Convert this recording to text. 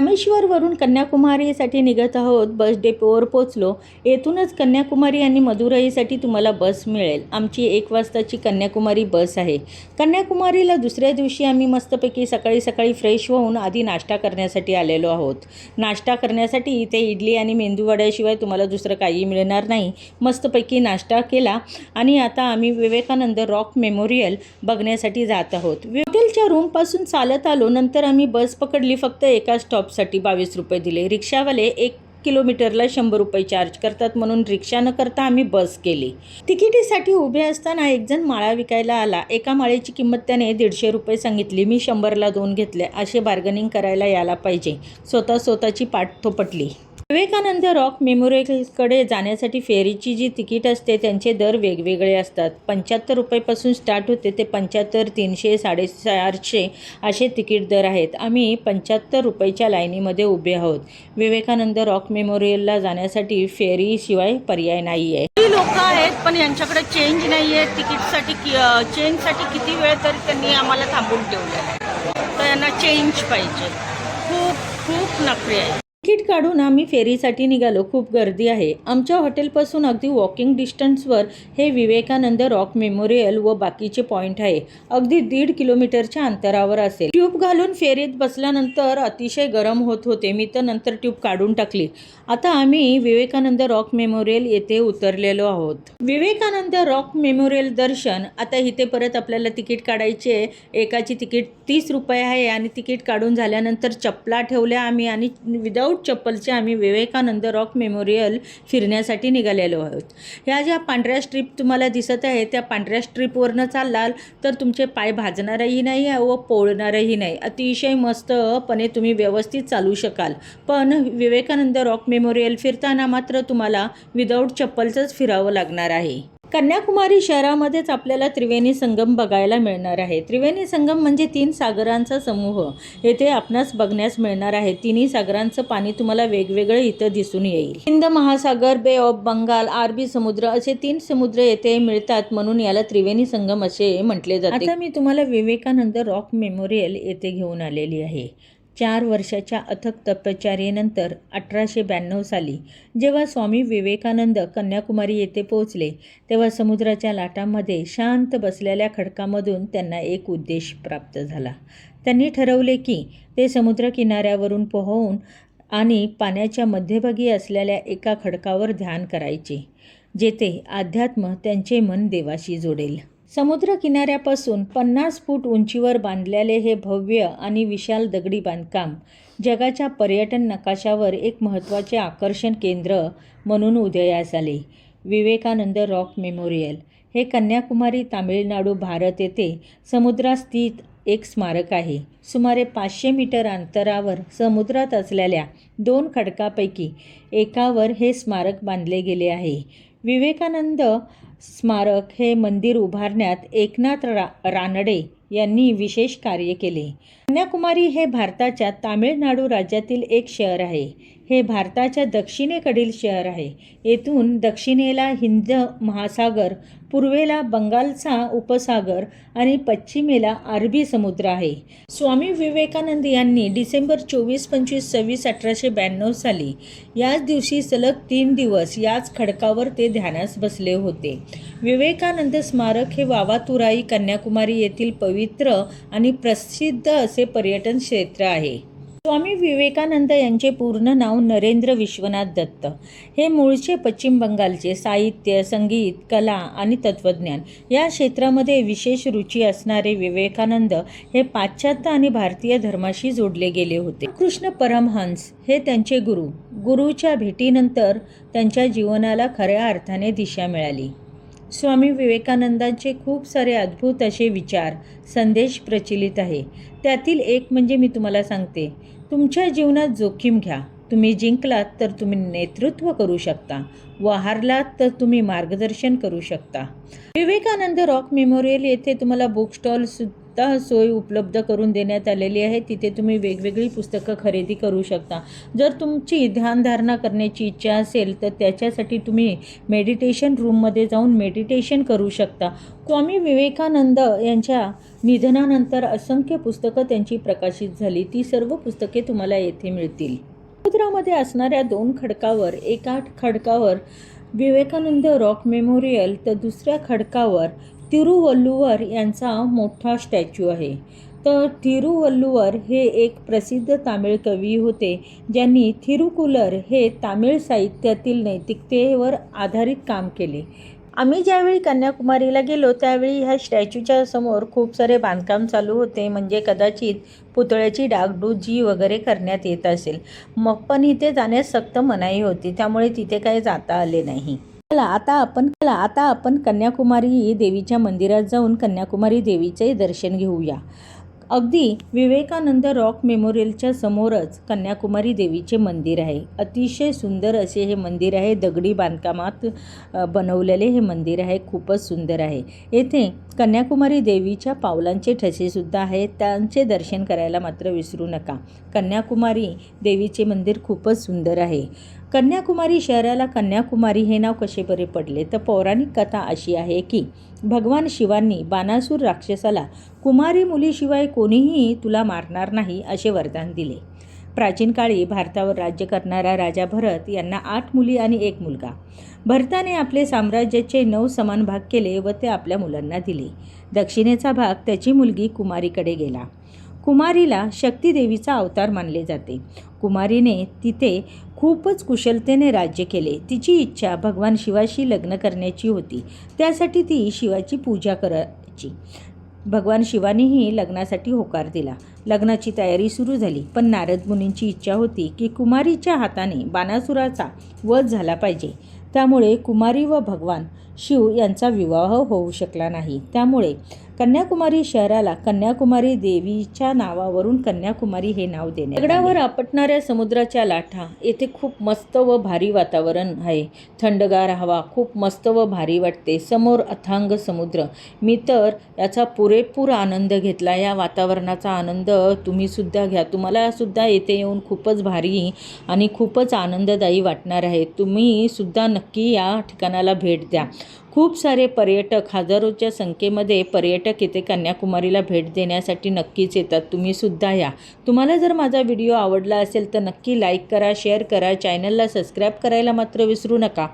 रामेश्वरवरून कन्याकुमारीसाठी निघत आहोत. बस डेपोवर पोचलो येथूनच कन्याकुमारी आणि मदुराईसाठी तुम्हाला बस मिळेल. आमची एक वाजताची कन्याकुमारी बस आहे. कन्याकुमारीला दुसऱ्या दिवशी आम्ही मस्तपैकी सकाळी सकाळी फ्रेश होऊन आधी नाश्ता करण्यासाठी आलेलो आहोत. नाश्ता करण्यासाठी इथे इडली आणि मेंदूवड्याशिवाय तुम्हाला दुसरं काही मिळणार नाही. मस्तपैकी नाश्ता केला आणि आता आम्ही विवेकानंद रॉक मेमोरियल बघण्यासाठी जात आहोत. आमच्या रूमपासून चालत आलो नंतर आम्ही बस पकडली फक्त एका स्टॉपसाठी बावीस रुपये दिले. रिक्षावाले एक किलोमीटरला शंभर रुपये चार्ज करतात म्हणून रिक्षा न करता आम्ही बस केली. तिकिटीसाठी उभे असताना एकजण माळा विकायला आला. एका माळेची किंमत त्याने दीडशे रुपये सांगितली. मी शंभरला दोन घेतले. असे बार्गनिंग करायला यायला पाहिजे. स्वतः स्वतःची पाठ थोपटली. विवेकानंद रॉक मेमोरियलकडे जाण्यासाठी फेरीची जी तिकीट असते त्यांचे दर वेगवेगळे असतात. पंच्याहत्तर रुपयेपासून स्टार्ट होते ते पंच्याहत्तर तीनशे साडेचारशे असे तिकीट दर आहेत. आम्ही पंच्याहत्तर रुपयेच्या लाईनीमध्ये उभे आहोत. विवेकानंद रॉक मेमोरियलला जाण्यासाठी फेरीशिवाय पर्याय नाही आहे लोक आहेत पण यांच्याकडे चेंज नाही आहे तिकीटसाठी कि चेंजसाठी किती वेळ तरी त्यांनी आम्हाला थांबून ठेवलं आहे. तर यांना चेंज पाहिजे. खूप खूप नखरे आहे तिकीट काढून आम्ही फेरीसाठी निघालो. खूप गर्दी आहे. आमच्या हॉटेलपासून अगदी वॉकिंग डिस्टन्सवर हे विवेकानंद रॉक मेमोरियल व बाकीचे पॉईंट आहे. अगदी दीड किलोमीटरच्या अंतरावर असेल. ट्यूब घालून फेरीत बसल्यानंतर अतिशय गरम होत होते. मी तर नंतर ट्यूब काढून टाकली. आता आम्ही विवेकानंद रॉक मेमोरियल येथे उतरलेलो आहोत. विवेकानंद रॉक मेमोरियल दर्शन. आता इथे परत आपल्याला तिकीट काढायचे एकाची तिकीट तीस रुपये आहे आणि तिकीट काढून झाल्यानंतर चपला ठेवल्या आम्ही आणि विदाऊट चप्पलचे आम्ही विवेकानंद रॉक मेमोरियल फिरण्यासाठी निघालेलो आहोत. ह्या ज्या पांढऱ्या स्ट्रीप तुम्हाला दिसत आहे त्या पांढऱ्या स्ट्रीपवरनं चाललाल तर तुमचे पाय भाजणारही नाही व पोळणारही नाही. अतिशय मस्तपणे तुम्ही व्यवस्थित चालू शकाल. पण विवेकानंद रॉक मेमोरियल फिरताना मात्र तुम्हाला विदाऊट चप्पलचंच फिरावं लागणार आहे. कन्याकुमारी शहरामध्येच आपल्याला त्रिवेणी संगम बघायला मिळणार आहे. त्रिवेणी संगम म्हणजे तीन सागरांचा समूह. येथे आपणास बघण्यास मिळणार आहे. तिन्ही सागरांचं पाणी तुम्हाला वेगवेगळं इथं दिसून येईल. हिंद महासागर बे ऑफ बंगाल अरबी समुद्र असे तीन समुद्र येथे मिळतात म्हणून याला त्रिवेणी संगम असे म्हटले जाते. आता मी तुम्हाला विवेकानंद रॉक मेमोरियल येथे घेऊन आलेली आहे. चार वर्षाच्या अथक तपश्चर्येनंतर अठराशे ब्याण्णव साली जेव्हा स्वामी विवेकानंद कन्याकुमारी येथे पोहोचले तेव्हा समुद्राच्या लाटांमध्ये शांत बसलेल्या खडकामधून त्यांना एक उद्देश प्राप्त झाला. त्यांनी ठरवले की ते समुद्रकिनाऱ्यावरून पोहून आणि पाण्याच्या मध्यभागी असलेल्या एका खडकावर ध्यान करायचे जेथे अध्यात्म त्यांचे मन देवाशी जोडेल. समुद्र किनाऱ्यापासून पन्नास फूट उंचीवर बांधलेले हे भव्य आणि विशाल दगडी बांधकाम जगाच्या पर्यटन नकाशावर एक महत्त्वाचे आकर्षण केंद्र म्हणून उदयास आले. Vivekananda rock memorial. हे कन्याकुमारी तामिळनाडू भारत येथे समुद्रात स्थित एक स्मारक आहे. सुमारे पाचशे मीटर अंतरावर समुद्रात असलेल्या दोन खडकापैकी एकावर हे स्मारक बांधले गेले आहे. विवेकानंद स्मारक हे मंदिर उभारण्यात एकनाथ रा रानडे यांनी विशेष कार्य केले. कन्याकुमारी हे भारताच्या तामिळनाडू राज्यातील एक शहर आहे. हे भारताच्या दक्षिणेकडील शहर आहे. येथून दक्षिणेला हिंद महासागर पूर्वेला बंगालचा उपसागर आणि पश्चिमेला अरबी समुद्र आहे. स्वामी विवेकानंद यांनी डिसेंबर चोवीस पंचवीस सव्वीस अठराशे ब्याण्णव साली याच दिवशी सलग तीन दिवस याच खडकावर ते ध्यानास बसले होते. विवेकानंद स्मारक हे वावातुराई कन्याकुमारी येथील पवित्र आणि प्रसिद्ध असे पर्यटन क्षेत्र आहे. स्वामी विवेकानंद यांचे पूर्ण नाव नरेंद्र विश्वनाथ दत्त. हे मूळचे पश्चिम बंगालचे साहित्य संगीत कला आणि तत्त्वज्ञान या क्षेत्रामध्ये विशेष रुची असणारे विवेकानंद हे पाश्चात्य आणि भारतीय धर्माशी जोडले गेले होते. कृष्ण परमहंस हे त्यांचे गुरु. गुरुच्या भेटीनंतर त्यांच्या जीवनाला खऱ्या अर्थाने दिशा मिळाली. स्वामी विवेकानंदांचे खूप सारे अद्भुत असे विचार संदेश प्रचलित आहे. त्यातील एक म्हणजे मी तुम्हाला सांगते. तुमच्या जीवनात जोखीम घ्या. तुम्ही जिंकलात तर तुम्ही नेतृत्व करू शकता. व हारलात तर तुम्ही मार्गदर्शन करू शकता. विवेकानंद रॉक मेमोरियल येथे तुम्हाला बुक स्टॉल सु आत्ता सोय उपलब्ध करून देण्यात आलेली आहे तिथे तुम्ही वेगवेगळी पुस्तकं खरेदी करू शकता. जर तुमची ध्यानधारणा करण्याची इच्छा असेल तर त्याच्यासाठी तुम्ही मेडिटेशन रूममध्ये जाऊन मेडिटेशन करू शकता. स्वामी विवेकानंद यांच्या निधनानंतर असंख्य पुस्तकं त्यांची प्रकाशित झाली. ती सर्व पुस्तके तुम्हाला येथे मिळतील. समुद्रामध्ये असणाऱ्या दोन खडकावर एका खडकावर विवेकानंद रॉक मेमोरियल तर दुसऱ्या खडकावर तिरुवल्लुवर यांचा मोठा स्टॅच्यू आहे. तर तिरुवल्लुवर हे एक प्रसिद्ध तामिळ कवी होते ज्यांनी थिरुकुलर हे तामिळ साहित्यातील नैतिकतेवर आधारित काम केले. आम्ही ज्यावेळी कन्याकुमारीला गेलो त्यावेळी ह्या स्टॅच्यूच्या समोर खूप सारे बांधकाम चालू होते. म्हणजे कदाचित पुतळ्याची डागडुजी वगैरे करण्यात येत असेल. मग पण इथे जाण्यास सक्त मनाई होती. त्यामुळे तिथे काही जाता आले नाही. चला आता आपण चला आता आपण कन्याकुमारी देवीच्या मंदिरात जाऊन कन्याकुमारी देवीचे दर्शन घेऊया. अगदी विवेकानंद रॉक मेमोरियलच्या समोरच कन्याकुमारी देवीचे मंदिर आहे. अतिशय सुंदर असे हे मंदिर आहे. दगडी बांधकामात बनवलेले हे मंदिर आहे. खूपच सुंदर आहे. येथे कन्याकुमारी देवीच्या पावलांचे ठसेसुद्धा आहेत. त्यांचे दर्शन करायला मात्र विसरू नका. कन्याकुमारी देवीचे मंदिर खूपच सुंदर आहे. कन्याकुमारी शहराला कन्याकुमारी हे नाव कसे बरे पडले? तर पौराणिक कथा अशी आहे की भगवान शिवांनी बाणासूर राक्षसाला कुमारी मुलीशिवाय कोणीही तुला मारणार नाही असे वरदान दिले. प्राचीन काळी भारतावर राज्य करणारा राजा भरत यांना आठ मुली आणि एक मुलगा. भरताने आपले साम्राज्याचे नऊ समान भाग केले व ते आपल्या मुलांना दिले. दक्षिणेचा भाग त्याची मुलगी कुमारीकडे गेला. कुमारीला शक्तिदेवीचा अवतार मानले जाते. कुमारीने तिथे खूपच कुशलतेने राज्य केले. तिची इच्छा भगवान शिवाशी लग्न करण्याची होती. त्यासाठी ती शिवाची पूजा करायची. भगवान शिवानीही लग्नासाठी होकार दिला. लग्नाची तयारी सुरू झाली पण नारद मुनींची इच्छा होती की कुमारीच्या हाताने बाणासुराचा वध झाला पाहिजे. त्यामुळे कुमारी व भगवान शिव यांचा विवाह होऊ शकला नाही. त्यामुळे कन्याकुमारी शहराला कन्याकुमारी देवीच्या नावावरून कन्याकुमारी हे नाव देण्यात दगडावर आपटणाऱ्या समुद्राच्या लाटा येथे खूप मस्त व भारी वातावरण आहे. थंडगार हवा खूप मस्त व भारी वाटते. समोर अथांग समुद्र. मी तर याचा पुरेपूर आनंद घेतला. या वातावरणाचा आनंद तुम्ही सुद्धा घ्या. तुम्हाला सुद्धा येथे येऊन खूपच भारी आणि खूपच आनंददायी वाटणार आहे. तुम्ही सुद्धा नक्की या ठिकाणाला भेट द्या. खूप सारे पर्यटक हजारोच्या संख्येमध्ये पर्यटक येथे कन्याकुमारीला भेट देण्यासाठी नक्कीच येतात. तुम्ही सुद्धा या. तुम्हाला जर माझा व्हिडिओ आवडला असेल तर नक्की लाईक करा शेअर करा चॅनलला सबस्क्राईब करायला मात्र विसरू नका.